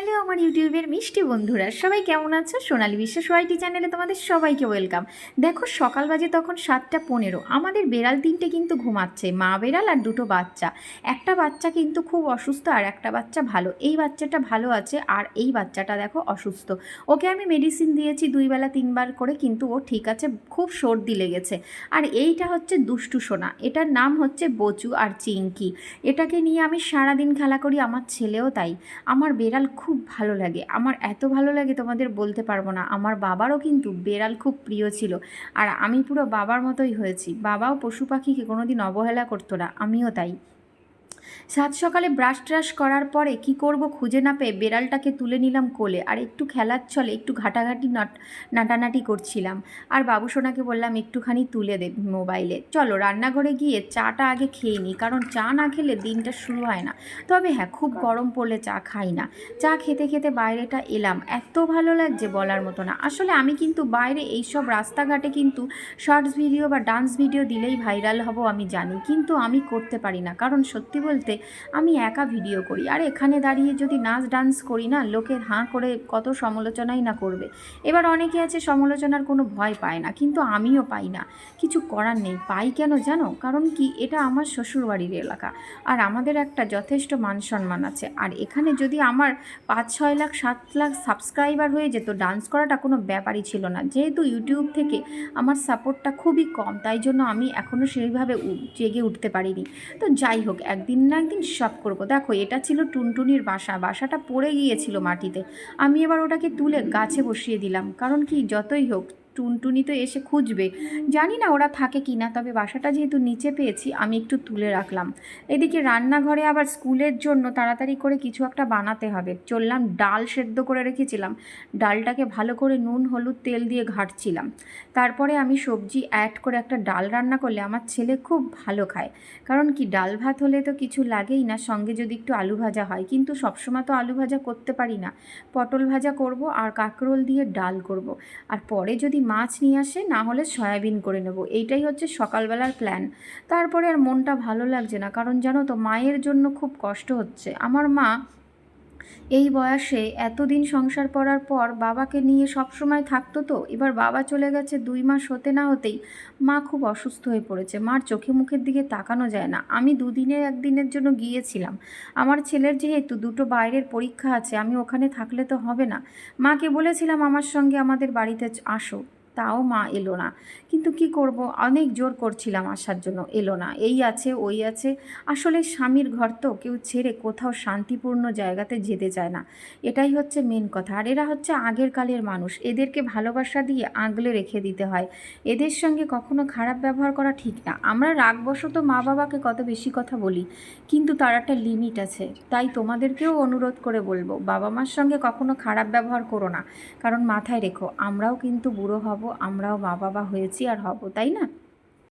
Él আমার ইউটিউবের মিষ্টি বন্ধুরা, সবাই কেমন আছো? সোনালি বিশ্বাস ওয়াইটি চ্যানেলে তোমাদের সবাইকে ওয়েলকাম। দেখো, সকাল বাজে তখন সাতটা পনেরো। আমাদের বেড়াল তিনটে কিন্তু ঘুমাচ্ছে, মা বেড়াল আর দুটো বাচ্চা। একটা বাচ্চা কিন্তু খুব অসুস্থ আর একটা বাচ্চা ভালো। এই বাচ্চাটা ভালো আছে আর এই বাচ্চাটা দেখো অসুস্থ। ওকে আমি মেডিসিন দিয়েছি দুই বেলা তিনবার করে, কিন্তু ও ঠিক আছে, খুব সর্দি লেগেছে। আর এইটা হচ্ছে দুষ্টু সোনা। এটার নাম হচ্ছে বচু আর চিঙ্কি এটাকে নিয়ে আমি সারাদিন খেলা করি, আমার ছেলেও তাই। আমার বেড়াল খুব ভালো লাগে। আমার এত ভালো লাগে তোমাদের বলতে পারব না। আমার বাবারও কিন্তু বেড়াল খুব প্রিয় ছিল। আর আমি পুরো বাবার মতোই হয়েছি। বাবাও পশু পাখিকে কোনোদিন অবহেলা করতো না। আমিও তাই। সাত সকালে ব্রাশ ট্রাশ করার পরে কি করব খুঁজে না পেয়ে বেড়ালটাকে তুলে নিলাম কোলে। আর একটু খেলার ছলে একটু ঘাটাঘাটি নাট নাটানাটি করছিলাম। আর বাবু সোনাকে বললাম, একটুখানি তুলে দে মোবাইলে। চলো রান্নাঘরে গিয়ে চাটা আগে খেয়ে নিই কারণ চা না খেলে দিনটা শুরু হয় না। তবে হ্যাঁ খুব গরম পড়লে চা খাই না। চা খেতে খেতে বাইরেটা এলাম। এত ভালো লাগছে বলার মতো না। আসলে আমি কিন্তু বাইরে এইসব রাস্তাঘাটে কিন্তু শর্টস ভিডিও বা ডান্স ভিডিও দিলেই ভাইরাল হব আমি জানি। কিন্তু আমি করতে পারি না। কারণ সত্যি বলতে আমি একা ভিডিও করি। আর এখানে দাঁড়িয়ে যদি নাচ ডান্স করি না, লোকের হাঁ করে কত সমালোচনাই না করবে। এবার অনেকে আছে সমালোচনার কোনো ভয় পায় না, কিন্তু আমিও পাই না। কিছু করার নেই, পাই কেন জানো? কারণ কি, এটা আমার শ্বশুরবাড়ির এলাকা। আর আমাদের একটা যথেষ্ট মান সম্মান আছে। আর এখানে যদি আমার পাঁচ, ছয় লাখ, সাত লাখ সাবস্ক্রাইবার হয়ে যেত ডান্স করাটা কোনো ব্যাপারই ছিল না। যেহেতু ইউটিউব থেকে আমার সাপোর্টটা খুবই কম, তাই জন্য আমি এখনও সেইভাবে জেগে উঠতে পারিনি। তো যাই হোক, একদিন একদিন সব করব। দেখো, এটা ছিল টুনটুনির বাসা। বাসাটা পড়ে গিয়েছিল মাটিতে। আমি এবার ওটাকে তুলে গাছে বসিয়ে দিলাম। কারণ কি, যতই হোক টুনটুনি তো এসে খুঁজবে। জানি না ওরা থাকে কি না তবে বাসাটা যেহেতু নিচে পেয়েছি, আমি একটু তুলে রাখলাম। এদিকে রান্নাঘরে আবার স্কুলের জন্য তাড়াতাড়ি করে কিছু একটা বানাতে হবে। চললাম, ডাল সেদ্ধ করে রেখেছিলাম। ডালটাকে ভালো করে নুন, হলুদ, তেল দিয়ে ঘাটছিলাম। তারপরে আমি সবজি অ্যাড করে একটা ডাল রান্না করলে আমার ছেলে খুব ভালো খায়। কারণ কি, ডাল ভাত হলে তো কিছু লাগেই না, সঙ্গে যদি একটু আলু ভাজা হয়। কিন্তু সবসময় তো আলু ভাজা করতে পারি না। পটল ভাজা করব আর কাঁকরোল দিয়ে ডাল করব। আর পরে যদি মাছ নিয়ে আসে, না হলে সয়াবিন করে নেব। এইটাই হচ্ছে সকালবেলার প্ল্যান তারপরে আর মনটা ভালো লাগছে না, কারণ জানো তো মায়ের জন্য খুব কষ্ট হচ্ছে। আমার মা এই বয়সে এতদিন সংসার করার পর বাবাকে নিয়ে সব সময় থাকতো তো, এবার বাবা চলে গেছে দুই মাস হতে না হতেই মা খুব অসুস্থ হয়ে পড়েছে। মার চোখে মুখের দিকে তাকানো যায় না। আমি দুদিনে একদিনের জন্য গিয়েছিলাম। আমার ছেলের যেহেতু দুটো বাইরের পরীক্ষা আছে, আমি ওখানে থাকলে তো হবে না। মাকে বলেছিলাম আমার সঙ্গে আমাদের বাড়িতে আসো। তাও মা এলো না। কিন্তু কি করব? অনেক জোর করছিলাম আসার জন্য। এলো না। এই আছে, ওই আছে। আসলে স্বামীর ঘর তো কেউ ছেড়ে কোথাও শান্তিপূর্ণ জায়গাতে যেতে চায় না। এটাই হচ্ছে মেন কথা। আর এরা হচ্ছে আগের কালের মানুষ। এদেরকে ভালোবাসা দিয়ে আগলে রেখে দিতে হয়। এদের সঙ্গে কখনো খারাপ ব্যবহার করা ঠিক না। আমরা রাগবশত মা বাবাকে কত বেশি কথা বলি, কিন্তু তার একটা লিমিট আছে। তাই তোমাদেরকেও অনুরোধ করে বলব, বাবা মার সঙ্গে কখনো খারাপ ব্যবহার করো না। কারণ মাথায় রেখো, আমরাও কিন্তু বুড়ো হব আমরাও মা বাবা হয়েছি আর হব তাই না?